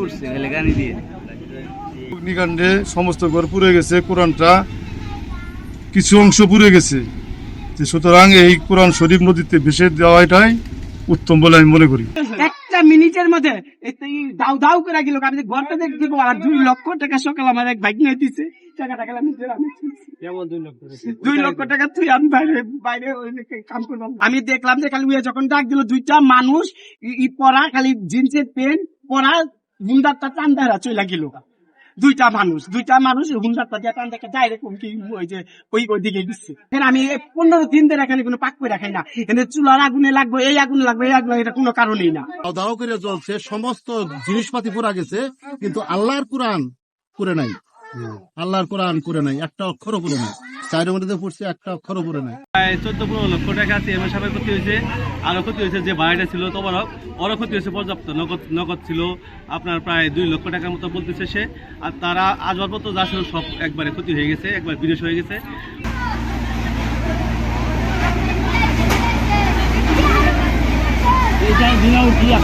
উঠছে গানি দিয়ে। অগ্নিকাণ্ডে সমস্ত ঘর পুড়ে গেছে কোরআনটা কিছু অংশ পুড়ে গেছে। সুতরাং এই কোরআন শরীফ নদীতে ভেসে দেওয়াটাই উত্তম বলে আমি মনে করি। একটা মিনিটের মধ্যে এই দাউ দাউ করে গেল আমি ঘরটা আর দুই লক্ষ টাকা সকাল আমার এক ভাগ্নে দিছে। দুই লক্ষ টাকা? তুই আমি বাইরে বাইরে কাম করলাম। আমি দেখলাম যে খালি যখন ডাক দিল দুইটা মানুষ ই- পরা খালি জিন্সের প্যান্ট পরা বুন্দারটা চান্দারা চলে গেল। দুইটা মানুষ দুইটা মানুষ হুন্ডারটা দিয়ে টান দেখে ডাইরেক্ট কি ওই যে ওই ওইদিকে দিচ্ছে। ফের আমি পনেরো দিন ধরে এখানে কোনো পাক করে রাখাই না। এখানে চুলার আগুনে লাগবে, এই আগুন লাগবে, এই আগুনে এটা কোনো কারণেই না। দাও করে চলছে সমস্ত জিনিসপাতি পুরা গেছে, কিন্তু আল্লাহর কোরআন করে নাই। আল্লাহর কোরআন করে নাই, একটা অক্ষরও করে নাই। চারের মধ্যে পড়ছে একটা অক্ষরও করে নাই। প্রায় চোদ্দ পনেরো লক্ষ টাকা সিএমএ সাহেবের ক্ষতি হয়েছে। আরও ক্ষতি হয়েছে যে বাড়িটা ছিল তবারক ওরও ক্ষতি হয়েছে পর্যাপ্ত নগদ নগদ ছিল। আপনার প্রায় দুই লক্ষ টাকার মতো বলতেছে সে। আর তারা আসবাবপত্র যা ছিল সব একবারে ক্ষতি হয়ে গেছে একবার বিদেশ হয়ে গেছে। এটা দিনা উঠিয়া।